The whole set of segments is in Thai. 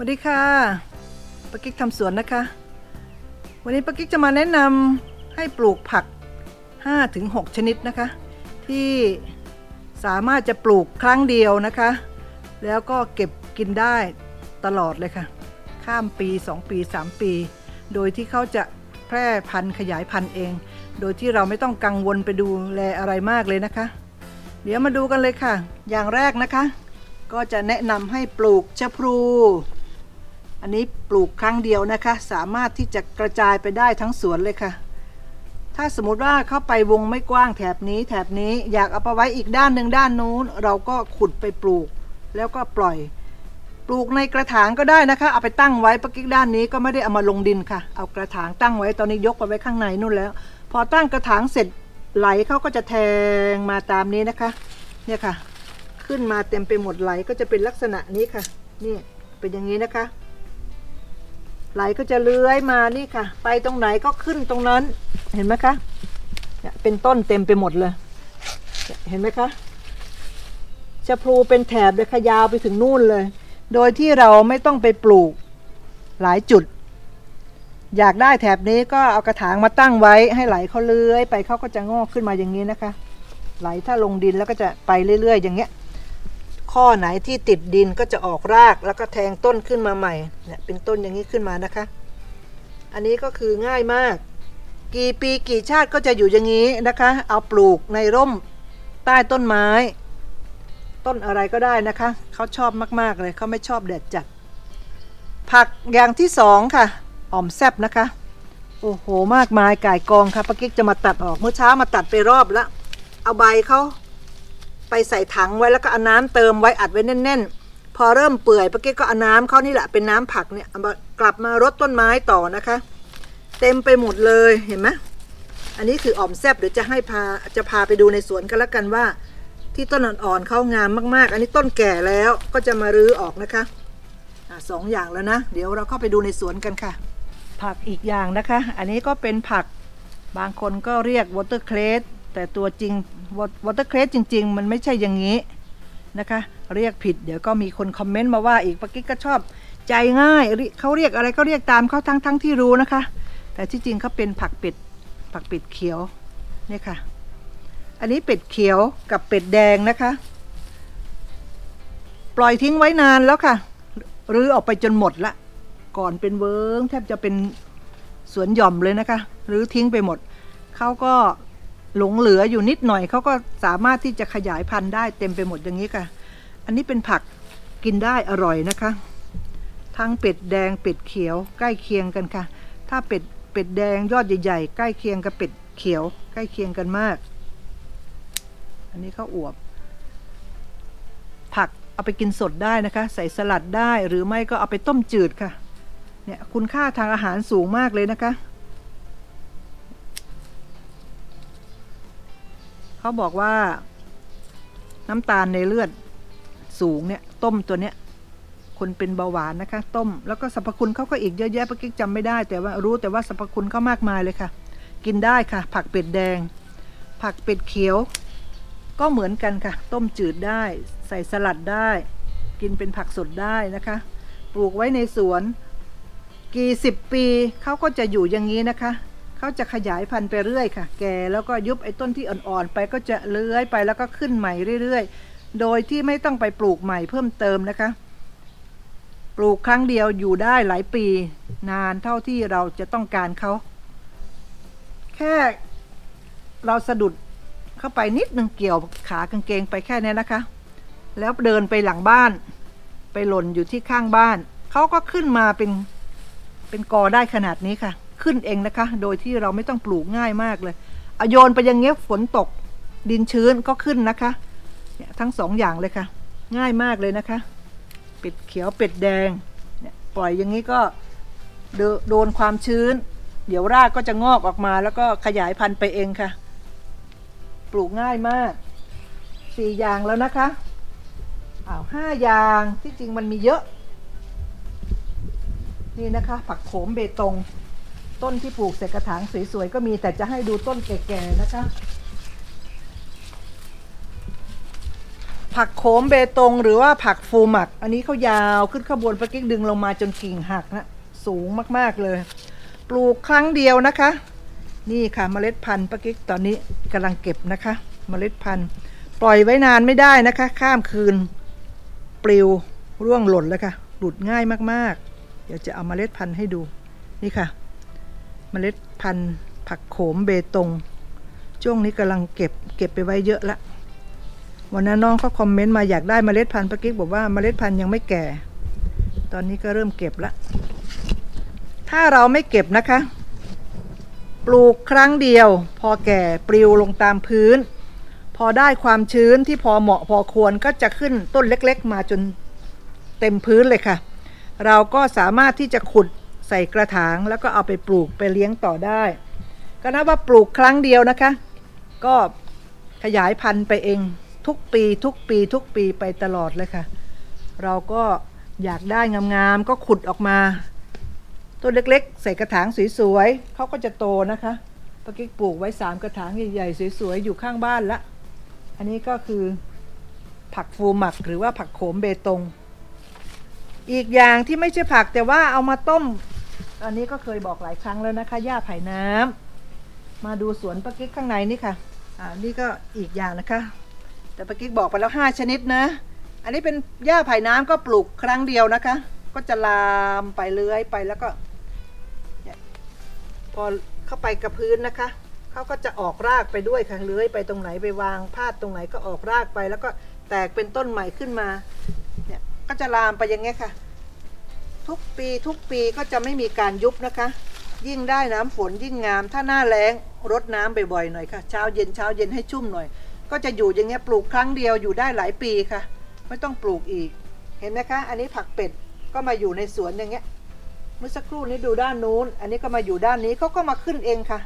สวัสดีค่ะปากิ๊กทำสวนนะคะ วันนี้ปากิ๊กจะมาแนะนำให้ปลูกผัก 5-6 ชนิดนะคะ ที่สามารถจะปลูกครั้งเดียวนะคะ แล้วก็เก็บกินได้ตลอดเลยค่ะ ข้ามปี 2 ปี 3 ปี โดยที่เขาจะแพร่พันธุ์ขยายพันธุ์เอง โดยที่เราไม่ต้องกังวลไปดูแลอะไรมากเลยนะคะ เดี๋ยวมาดูกันเลยค่ะ อย่างแรกนะคะ ก็จะแนะนำให้ปลูกชะพลู อันนี้ปลูกครั้งเดียวนะคะ สามารถที่จะกระจายไปได้ทั้งสวนเลยค่ะ ถ้าสมมติว่าเข้าไปวงไม่กว้างแถบนี้ แถบนี้อยากเอาไปไว้อีกด้านหนึ่งด้านนู้น เราก็ขุดไปปลูก แล้วก็ปล่อย ปลูกในกระถางก็ได้นะคะ เอาไปตั้งไว้ปะกิ๊กด้านนี้ก็ไม่ได้เอามาลงดินค่ะ เอากระถางตั้งไว้ตอนนี้ยกไปไว้ข้างในนู่นแล้ว พอตั้งกระถางเสร็จไหลเขาก็จะแทงมาตามนี้นะคะ เนี่ยค่ะ ขึ้นมาเต็มไปหมดไหลก็จะเป็นลักษณะนี้ค่ะ นี่เป็นอย่างนี้นะคะ ไหลก็จะเลื้อยมานี่ค่ะ ไปตรงไหนก็ขึ้นตรงนั้น เห็นไหมคะเนี่ยเป็นต้นเต็มไปหมดเลย เห็นไหมคะชะพลูเป็นแถบเลยค่ะยาวไปถึงนู่นเลย โดยที่เราไม่ต้องไปปลูกหลายจุด อยากได้แถบนี้ก็เอากระถางมาตั้งไว้ให้ไหลเขาเลื้อยไปเขาก็จะงอกขึ้นมาอย่างนี้นะคะ ไหลถ้าลงดินแล้วก็จะไปเรื่อยๆ อย่างเงี้ย ข้อไหนที่ติดดินก็จะออกรากแล้วก็แทงต้นขึ้นมาใหม่เนี่ยเป็นต้นอย่างนี้ขึ้นมานะคะ อันนี้ก็คือง่ายมาก กี่ปีกี่ชาติก็จะอยู่อย่างนี้นะคะ เอาปลูกในร่มใต้ต้นไม้ ต้นอะไรก็ได้นะคะเขาชอบมากๆเลยเขาไม่ชอบแดดจัด ผักอย่างที่สองค่ะอ่อมแซบนะคะ โอ้โหมากมายก่ายกองค่ะป้ากิ๊กจะมาตัดออกเมื่อเช้ามาตัดไปรอบแล้วเอาใบเขา ไปใส่ถังไว้แล้วก็เอาน้ำเติมไว้อัดไว้แน่น ๆ พอเริ่มเปื่อยป้ากิ๊กก็เอาน้ำเข้านี่แหละเป็นน้ำผักเนี่ยกลับมารดต้นไม้ต่อนะคะ เต็มไปหมดเลยเห็นไหมอันนี้คืออ่อมแซบเดี๋ยวจะให้พาจะพาไปดูในสวนกันแล้วกันว่า ที่ต้นอ่อนๆเขางามมากๆ อันนี้ต้นแก่แล้วก็จะมารื้อออกนะคะอะสองอย่างแล้วนะ เดี๋ยวเราเข้าไปดูในสวนกันค่ะ ผักอีกอย่างนะคะ อันนี้ก็เป็นผักบางคนก็เรียกวอเตอร์เครส แต่ตัวจริงวอเตอร์เครสจริง ๆ มันไม่ใช่อย่างนี้นะคะ เรียกผิดเดี๋ยวก็มีคนคอมเมนต์มาว่าอีกปากิ๊กก็ชอบใจง่ายเขาเรียกอะไรก็เรียกตามเขาทั้งทั้งที่รู้นะคะ แต่ที่จริงเขาเป็นผักเป็ดผักเป็ดเขียวเนี่ยค่ะ อันนี้เป็ดเขียวกับเป็ดแดงนะคะ ปล่อยทิ้งไว้นานแล้วค่ะรื้อออกไปจนหมดละ ก่อนเป็นเวิร์งแทบจะเป็นสวนหย่อมเลยนะคะหรือทิ้งไปหมดเขาก็ หลงเหลืออยู่นิดหน่อยเขาก็สามารถที่จะขยายพันธุ์ได้เต็มไปหมดอย่างนี้ค่ะ อันนี้เป็นผักกินได้อร่อยนะคะ ทั้งเป็ดแดงเป็ดเขียวใกล้เคียงกันค่ะ ถ้าเป็ดเป็ดแดงยอดใหญ่ๆใกล้เคียงกับเป็ดเขียว ใกล้เคียงกันมาก อันนี้ข้าวอวบ ผักเอาไปกินสดได้นะคะ ใส่สลัดได้หรือไม่ก็เอาไปต้มจืดค่ะเนี่ยคุณค่าทางอาหารสูงมากเลยนะคะ เขาบอกว่า น้ำตาลในเลือดสูงเนี่ย ต้มตัวเนี้ย คนเป็นเบาหวานนะคะ ต้มแล้วก็สรรพคุณเขาก็อีกเยอะแยะปะกิ๊กจำไม่ได้ แต่ว่ารู้แต่ว่าสรรพคุณเขามากมายเลยค่ะ กินได้ค่ะ ผักเป็ดแดง ผักเป็ดเขียว ก็เหมือนกันค่ะ ต้มจืดได้ ใส่สลัดได้ กินเป็นผักสดได้นะคะ ปลูกไว้ในสวน กี่สิบปีเขาก็จะอยู่อย่างนี้นะคะ เขาจะขยายพันธุ์ไปเรื่อยค่ะ แก่แล้วก็ยุบไอ้ต้นที่อ่อนๆไปก็จะเลื้อยไปแล้วก็ขึ้นใหม่เรื่อยๆ โดยที่ไม่ต้องไปปลูกใหม่เพิ่มเติมนะคะ ปลูกครั้งเดียวอยู่ได้หลายปี นานเท่าที่เราจะต้องการเขา แค่เราสะดุดเข้าไปนิดนึงเกี่ยวขากางเกงไปแค่นี้นะคะ แล้วเดินไปหลังบ้าน ไปหล่นอยู่ที่ข้างบ้าน เขาก็ขึ้นมาเป็นเป็นกอได้ขนาดนี้ค่ะ ขึ้นเองนะคะ โดยที่เราไม่ต้องปลูกง่ายมากเลยอโยนไปอย่างเงี้ยฝนตกดินชื้นก็ขึ้นนะคะเนี่ยทั้งสองอย่างเลยค่ะ ง่ายมากเลยนะคะ เป็ดเขียวเป็ดแดงเนี่ยปล่อยอย่างนี้ก็โดโดนความชื้น เดี๋ยวรากก็จะงอกออกมา แล้วก็ขยายพันธุ์ไปเองค่ะ ปลูกง่ายมากสี่อย่างแล้วนะคะอ้าวห้าอย่างที่จริงมันมีเยอะ นี่นะคะ ผักโขมเบตง ต้นที่ปลูกใส่กระถางสวยๆก็มีแต่จะให้ดูต้นแก่ๆนะคะ ผักโขมเบตงหรือว่าผักฟูหมัก อันนี้เขายาวขึ้นข้างบนปะกิ๊กดึงลงมาจนกิ่งหักนะสูงมากๆเลย ปลูกครั้งเดียวนะคะ นี่ค่ะเมล็ดพันธุ์ปะกิ๊กตอนนี้กำลังเก็บนะคะ เมล็ดพันธุ์ ปล่อยไว้นานไม่ได้นะคะ ข้ามคืนปลิวร่วงหล่นแล้วค่ะหลุดง่ายมากๆ เดี๋ยวจะเอาเมล็ดพันธุ์ให้ดูนี่ค่ะ เมล็ดพันธุ์ ผักโขมเบตง ช่วงนี้กำลังเก็บเก็บไปไว้เยอะละ วันนั้นน้องเขาคอมเมนต์มาอยากได้เมล็ดพันธุ์ปะกิ๊กบอกว่าเมล็ดพันธุ์ยังไม่แก่ ตอนนี้ก็เริ่มเก็บละ ถ้าเราไม่เก็บนะคะ ปลูกครั้งเดียว พอแก่ปลิวลงตามพื้น พอได้ความชื้นที่พอเหมาะพอควรก็จะขึ้นต้นเล็ก ๆ มาจนเต็มพื้นเลยค่ะ เราก็สามารถที่จะขุด ใส่กระถางแล้วก็เอาไปปลูกไปเลี้ยงต่อได้ ก็นับว่าปลูกครั้งเดียวนะคะ ก็ขยายพันธุ์ไปเองทุกปีทุกปีทุกปีไปตลอดเลยค่ะ เราก็อยากได้งามๆก็ขุดออกมาต้นเล็กๆ ใส่กระถางสวยๆเขาก็จะโตนะคะปะกิ๊กปลูกไว้สามกระถางใหญ่ๆสวยๆอยู่ข้างบ้านละ อันนี้ก็คือผักฟูหมักหรือว่าผักโขมเบตง อีกอย่างที่ไม่ใช่ผักแต่ว่าเอามาต้ม อันนี้ก็เคยบอกหลายครั้งแล้วนะคะหญ้าไผ่น้ำมาดูสวนปะกิ๊กข้างในนี่ค่ะ อ่า นี่ก็อีกอย่างนะคะ แต่ปะกิ๊กบอกไปแล้วห้าชนิดนะ อันนี้เป็นหญ้าไผ่น้ำก็ปลูกครั้งเดียวนะคะ ก็จะลามไปเลื้อยไปแล้วก็พอเข้าไปกับพื้นนะคะเขาก็จะออกรากไปด้วยค่ะเลื้อยไปตรงไหนไปวางพาดตรงไหนก็ออกรากไป แล้วก็แตกเป็นต้นใหม่ขึ้นมา เนี่ยก็จะลามไปอย่างเงี้ยค่ะ ทุกปีทุกปีก็จะไม่มีการยุบนะคะ ยิ่งได้น้ำฝนยิ่งงาม ถ้าหน้าแล้งรดน้ำบ่อยๆหน่อยค่ะ เช้าเย็นเช้าเย็นให้ชุ่มหน่อย ก็จะอยู่อย่างเงี้ยปลูกครั้งเดียวอยู่ได้หลายปีค่ะ ไม่ต้องปลูกอีก เห็นไหมคะ อันนี้ผักเป็ดก็มาอยู่ในสวนอย่างเงี้ยเมื่อสักครู่นี้ดูด้านนู้น อันนี้ก็มาอยู่ด้านนี้เขาก็มาขึ้นเองค่ะ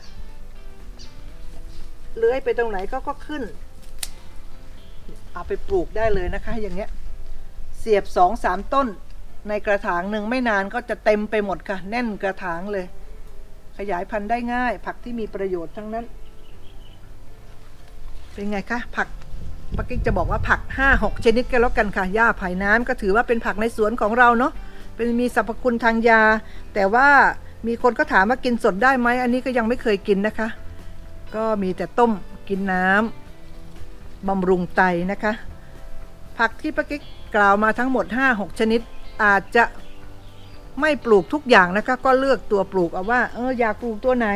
เลื้อยไปตรงไหนก็ก็ขึ้น เอาไปปลูกได้เลยนะคะ อย่างเงี้ย เสียบสองสามต้น ในกระถางหนึ่งไม่นานก็จะเต็มไปหมดค่ะ แน่นกระถางเลย ขยายพันธุ์ได้ง่าย ผักที่มีประโยชน์ทั้งนั้น เป็นไงคะผักปักกิ๊กจะบอกว่าผักห้าหกชนิดกันแล้วกันค่ะหญ้าไผ่น้ำก็ถือว่าเป็นผักในสวนของเราเนาะเป็นมีสรรพคุณทางยา แต่ว่ามีคนก็ถามว่ากินสดได้ไหมอันนี้ก็ยังไม่เคยกินนะคะ ก็มีแต่ต้มกินน้ำบำรุงไตนะคะ ผักที่ป้ากิ๊กกล่าวมาทั้งหมด 5-6 ชนิด อาจจะไม่ปลูกทุกอย่างนะคะ ก็เลือกตัวปลูกเอาว่า เอออยากปลูกตัวไหน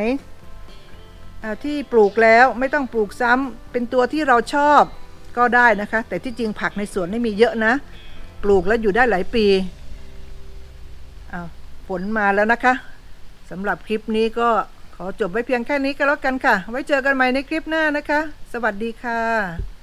ที่ปลูกแล้วไม่ต้องปลูกซ้ำเป็นตัวที่เราชอบก็ได้นะคะ แต่ที่จริงผักในสวนไม่มีเยอะนะ ปลูกแล้วอยู่ได้หลายปีอาฝนมาแล้วนะคะสำหรับคลิปนี้ก็ขอจบไว้เพียงแค่นี้ก็แล้วกันค่ะ ไว้เจอกันใหม่ในคลิปหน้านะคะ สวัสดีค่ะ